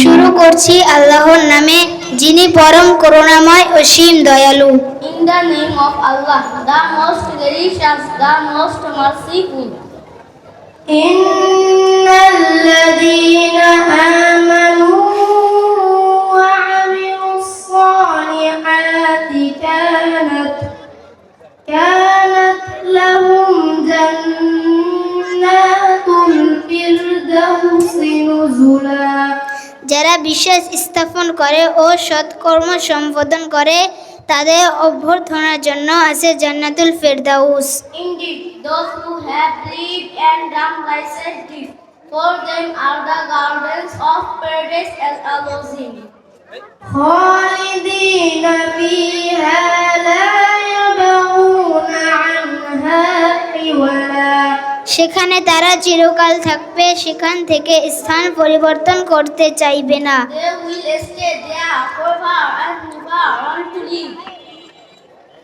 শুরু করছি আল্লাহর নামে যিনি পরম করুণাময় অসীম দয়ালু In the name of Allah, the most gracious, the most merciful. إن যারা বিশ্বাস স্থাপন করে ও সৎকর্ম সম্পাদন করে তাদের অভ্যর্থনার জন্য আছে জান্নাতুল ফেরদাউস Indeed, those who have believed and done righteous deeds, for them are the gardens of paradise as Elohim. خالدين فيها সেখানে তারা চিরকাল থাকবে সেখান থেকে স্থান পরিবর্তন করতে চাইবে না They will stay there forever and never want to leave.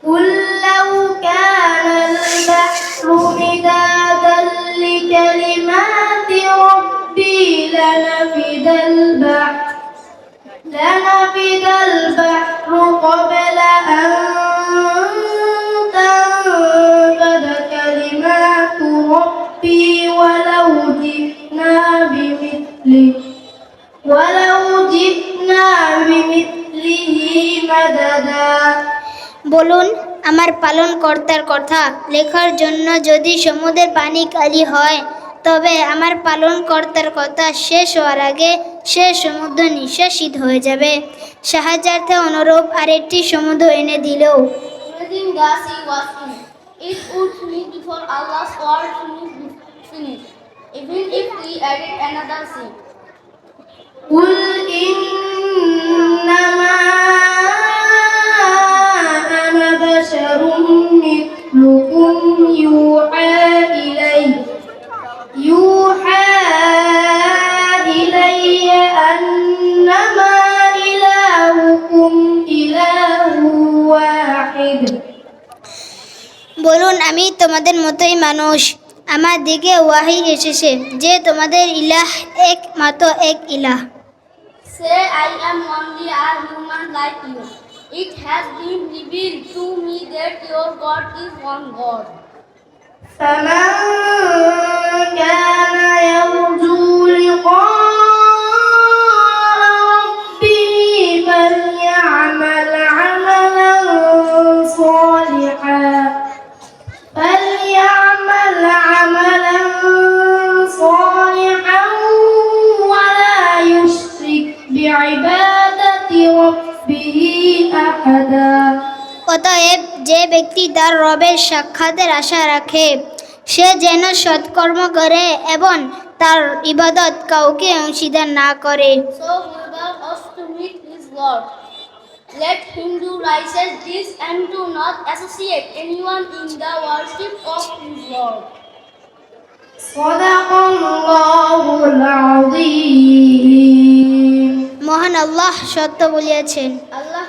قل لو كان البحر مدادا لكلمات ربي لنفد البحر لنفد ربي ولو جئنا بمثله ولو جئنا بمثله مددا বলুন আমার পালন কর্তার কথা লেখার জন্য যদি সমুদ্রের পানি কালি হয় তবে আমার পালন কর্তার কথা শেষ হওয়ার আগে সে সমুদ্র নিঃশ্বাসিত হয়ে যাবে সাহায্যার্থে অনুরূপ আরেকটি সমুদ্র এনে দিলেও Imagine the sea was in. It would finish before Allah's word finished. finished. Even if we added another sea. قل إنما أنا بشر مثلكم يوحى إلي يوحى إلي أنما إلهكم إله واحد বলুন আমি তোমাদের মতোই মানুষ আমার দিকে ওয়াহি এসেছে যে তোমাদের ইলাহ এক মাত্র এক ইলাহ। Say I am only a human like you. It has been reveal to me that your God is one God. সালাম। অতএব যে ব্যক্তি তার রবের সাক্ষাতের আশা রাখে সে যেন সৎকর্ম করে এবং তার ইবাদত কাউকে অংশীদার না করে So whoever wants to meet his Lord, let him do righteous deeds and do not associate anyone in the worship of his Lord. صدق الله العظيم মহান আল্লাহ সত্য বলিয়াছেন। আল্লাহ